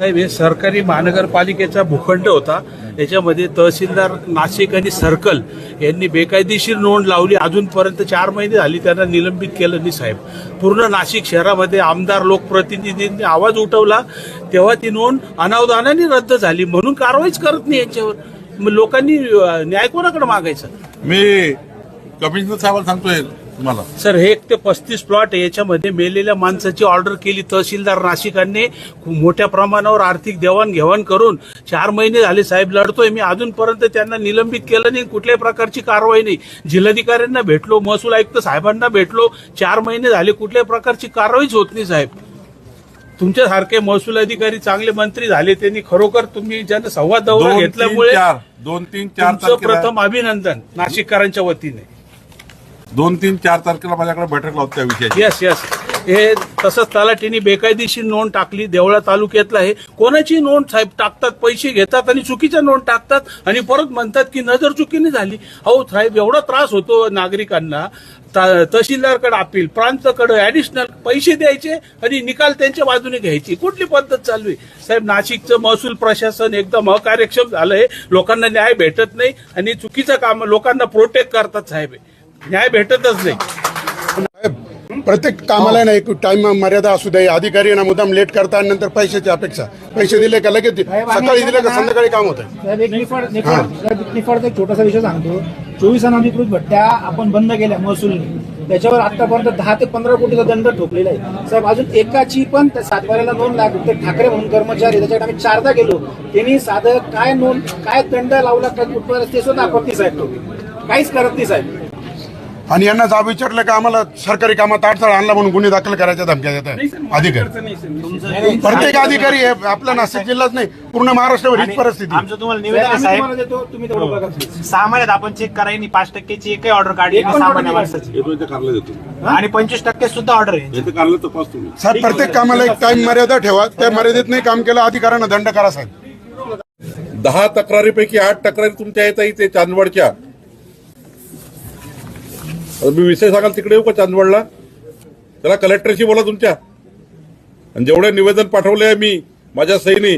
साहेब हे सरकारी महानगरपालिकेचा भूखंड होता. याच्यामध्ये तहसीलदार नाशिक आणि सर्कल यांनी बेकायदेशीर नोंद लावली. अजूनपर्यंत चार महिने झाली त्यांना निलंबित केलं नाही साहेब. पूर्ण नाशिक शहरामध्ये आमदार लोकप्रतिनिधींनी आवाज उठवला. तेव्हा ती नोंद अनावधानाने रद्द झाली. म्हणून कारवाईच करत नाही यांच्यावर. मग लोकांनी न्याय कोणाकडे मागायचा? मी कमिशनर साहेबांना सांगतोय. तुम्हाला. सर हे एक ते पस्तीस प्लॉट याच्यामध्ये मेलेल्या माणसाची ऑर्डर केली तहसीलदार नाशिकांनी. खूप मोठ्या प्रमाणावर आर्थिक देवाणघेवाण करून चार महिने झाले साहेब लढतोय. मी अजूनपर्यंत त्यांना निलंबित केलं नाही. कुठल्याही प्रकारची कारवाई नाही. जिल्हाधिकाऱ्यांना भेटलो महसूल आयुक्त साहेबांना भेटलो. चार महिने झाले. कुठल्याही प्रकारची कारवाईच होत नाही साहेब. तुमच्यासारखे महसूल अधिकारी चांगले मंत्री झाले त्यांनी खरोखर तुम्ही ज्यांना संवाद दौरा घेतल्यामुळे दोन तीन चार प्रथम अभिनंदन नाशिककरांच्या वतीने. दोन तीन चार तारखेला माझ्याकडे बैठक लावत त्या विषयाची. येस येस हे तसंच तलाठीने बेकायदेशीर नोंद टाकली देवळा तालुक्यातला आहे. कोणाची नोंद साहेब? टाकतात पैसे घेतात आणि चुकीच्या नोंद टाकतात आणि परत म्हणतात की नजर चुकीने झाली. अहो साहेब एवढा त्रास होतो नागरिकांना. तहसीलदारकडे अपील प्रांतकडे ऍडिशनल पैसे द्यायचे आणि निकाल त्यांच्या बाजूने घ्यायची. कुठली पद्धत चालू आहे? साहेब नाशिकचं महसूल प्रशासन एकदम अकार्यक्षम झालंय. लोकांना न्याय भेटत नाही आणि चुकीचं काम लोकांना प्रोटेक्ट करतात साहेब. न्याय भेटतच नाही. प्रत्येक कामाला नाही टाइम मर्यादा असू दे अधिकारी ना मुद्दाम लेट करता आणि नंतर पैशाची अपेक्षा. पैसे दिले का लगेच सकाळी दिले का संध्याकाळी काम होतं एक निफाड निफाड साहेब, निफाडचा एक छोटासा विषय सांगतो. चोवीस अनधिकृत भट्ट्या आपण बंद केल्या महसूलने. त्याच्यावर आतापर्यंत दहा ते पंधरा कोटीचा दंड ठोकलेला आहे. साहेब अजून एकाची पण त्या सातबाऱ्याला नोंद लागली तर ठाकरे म्हणून कर्मचारी त्याच्याकडे आम्ही चारदा गेलो. त्यांनी साधं काय नोंद काय दंड लावला काय कुठपर्यंत ते सुद्धा आपत्ती साहेब तो. काहीच करत नाही साहेब. आणि यांना जाब विचारलं का आम्हाला सरकारी कामात अडथळा आणला म्हणून गुन्हे दाखल करायच्या धमक्या देतात अधिकारी. प्रत्येक अधिकारी हे आपला नाशिक जिल्हाच नाही पूर्ण महाराष्ट्रावर हीच परिस्थिती आमचं तुम्हाला निवेदन आहे, आम्ही साहेब. तुम्हाला देतो तुम्ही तेवढं बघा please. सहा महिन्यात आपण चेक करायनी पाच टक्केची एकही ऑर्डर काढली नाही सामान्य माणसाची. येतो इथे कारला देतो. आणि पंचवीस टक्के सुद्धा ऑर्डर आहे. येथे कारला तपास तुम्ही साहेब प्रत्येक कामाला एक टाइम मर्यादा ठेवा. त्या मर्यादेत नाही काम केलं अधिकाऱ्यांना दंड करा साहेब. दहा तक्रारीपैकी आठ तक्रारी तुमच्या येत इथे चांदवडच्या. आता मी विषय सांगाल तिकडे येऊ का चांदवडला? त्याला कलेक्टरशी बोला तुमच्या. आणि जेवढे निवेदन पाठवले आहे मी माझ्या सहीने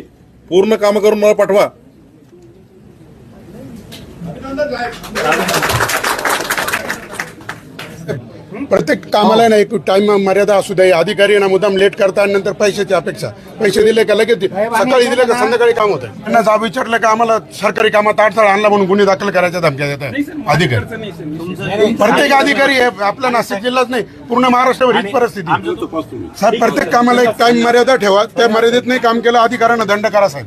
पूर्ण काम करून मला पाठवा. प्रत्येक कामाला नाही टाइम मर्यादा असू दे अधिकारी ना मुद्दाम लेट करता आणि नंतर पैशाची अपेक्षा. पैसे दिले का लगेच सकाळी दिले का संध्याकाळी काम होतं त्यांना जाब विचारलं का आम्हाला सरकारी कामात अडथळा आणला म्हणून गुन्हे दाखल करायच्या धमक्या देतात अधिकारी. प्रत्येक अधिकारी हे आपला नाशिक जिल्हाच नाही पूर्ण महाराष्ट्रावर हीच परिस्थिती. तपास तुम्ही. साहेब प्रत्येक कामाला एक टाइम मर्यादा ठेवा. त्या मर्यादेत नाही काम केलं अधिकाऱ्यांना दंड करा साहेब.